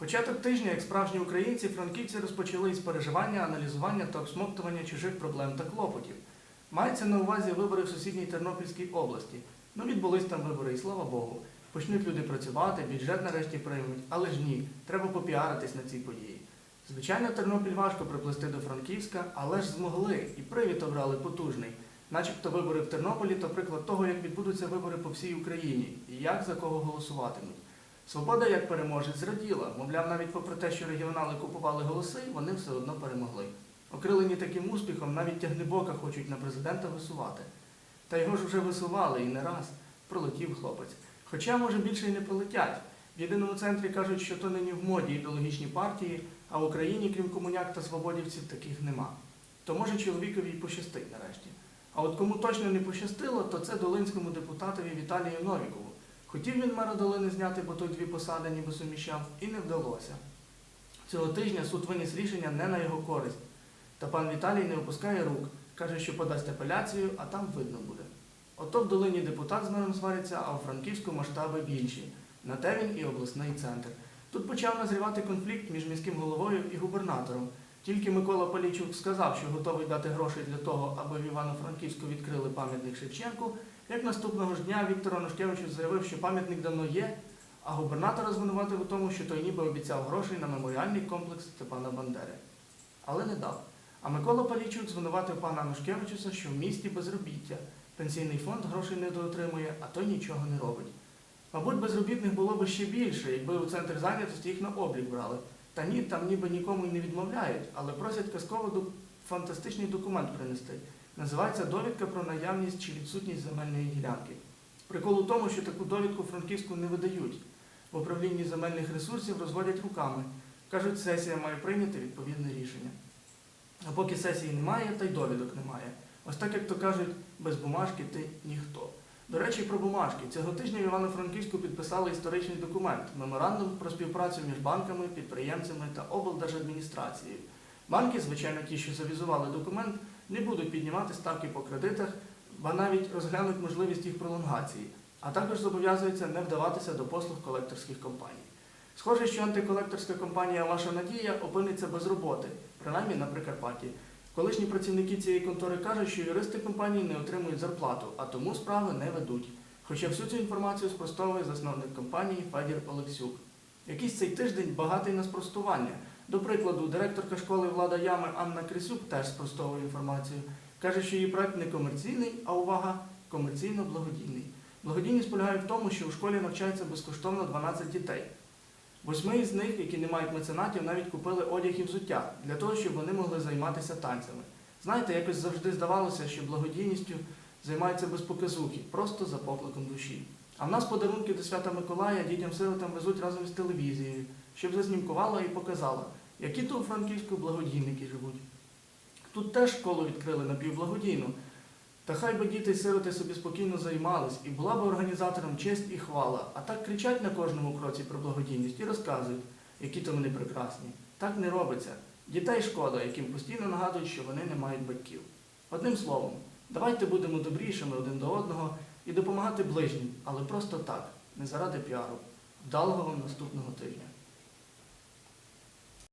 Початок тижня, як справжні українці, франківці розпочали із переживання, аналізування та обсмоктування чужих проблем та клопотів. Мається на увазі вибори в сусідній Тернопільській області. Ну, відбулись там вибори, і слава Богу. Почнуть люди працювати, бюджет нарешті приймуть, але ж ні, треба попіаритись на цій події. Звичайно, Тернопіль важко приплести до Франківська, але ж змогли, і привід обрали потужний. Начебто вибори в Тернополі то приклад того, як відбудуться вибори по всій Україні і як за кого голосуватимуть. Свобода як переможець зраділа, мовляв, навіть попри те, що регіонали купували голоси, вони все одно перемогли. Окрилені таким успіхом, навіть тягнебока хочуть на президента висувати. Та його ж вже висували і не раз пролетів хлопець. Хоча, може, більше й не пролетять. В єдиному центрі кажуть, що то нині в моді ідеологічні партії, а в Україні, крім комуняк та свободівців, таких нема. То може чоловікові й пощастить нарешті. А от кому точно не пощастило, то це долинському депутатові Віталію Новікову. Хотів він мера долини зняти, бо той дві посади ніби суміщав, і не вдалося. Цього тижня суд виніс рішення не на його користь. Та пан Віталій не опускає рук, каже, що подасть апеляцію, а там видно буде. Ото в долині депутат з мером свариться, а у Франківську масштаби більші. На те він і обласний центр. Тут почав назрівати конфлікт між міським головою і губернатором. Тільки Микола Полічук сказав, що готовий дати грошей для того, аби в Івано-Франківську відкрили пам'ятник Шевченку, як наступного ж дня Віктор Анушкевичу заявив, що пам'ятник давно є, а губернатора звинуватив у тому, що той ніби обіцяв грошей на меморіальний комплекс Степана Бандери. Але не дав. А Микола Полічук звинуватив пана Анушкевичуса, що в місті безробіття. Пенсійний фонд грошей не доотримує, а той нічого не робить. Мабуть, безробітних було б ще більше, якби у центр зайнятості їх на облік брали. Та ні, там ніби нікому й не відмовляють, але просять казково фантастичний документ принести. Називається довідка про наявність чи відсутність земельної ділянки. Прикол у тому, що таку довідку франківську не видають. В управлінні земельних ресурсів розводять руками. Кажуть, сесія має прийняти відповідне рішення. А поки сесії немає, та й довідок немає. Ось так, як то кажуть, без бумажки ти ніхто. До речі, про бумажки. Цього тижня в Івано-Франківську підписали історичний документ меморандум про співпрацю між банками, підприємцями та облдержадміністрацією. Банки, звичайно, ті, що завізували документ, не будуть піднімати ставки по кредитах, ба навіть розглянуть можливість їх пролонгації, а також зобов'язуються не вдаватися до послуг колекторських компаній. Схоже, що антиколекторська компанія Ваша Надія опиниться без роботи, принаймні на Прикарпатті. Колишні працівники цієї контори кажуть, що юристи компанії не отримують зарплату, а тому справи не ведуть. Хоча всю цю інформацію спростовує засновник компанії Федір Олексюк. Якийсь цей тиждень багатий на спростування. До прикладу, директорка школи Влада Ями Анна Крисюк теж спростовує інформацію. Каже, що її проект не комерційний, а увага, комерційно-благодійний. Благодійність полягає в тому, що у школі навчається безкоштовно 12 дітей. Восьми із них, які не мають меценатів, навіть купили одяг і взуття для того, щоб вони могли займатися танцями. Знаєте, якось завжди здавалося, що благодійністю займаються без показухи, просто за покликом душі. А в нас подарунки до Свята Миколая дітям-сиротам везуть разом з телевізією, щоб зазнімкувала і показала, які то у Франківську благодійники живуть. Тут теж школу відкрили напівблагодійну. Та хай би діти й сироти собі спокійно займались, і була б організаторам честь і хвала, а так кричать на кожному кроці про благодійність і розказують, які то вони прекрасні. Так не робиться. Дітей шкода, яким постійно нагадують, що вони не мають батьків. Одним словом, давайте будемо добрішими один до одного і допомагати ближнім, але просто так, не заради піару. Вдалого вам наступного тижня.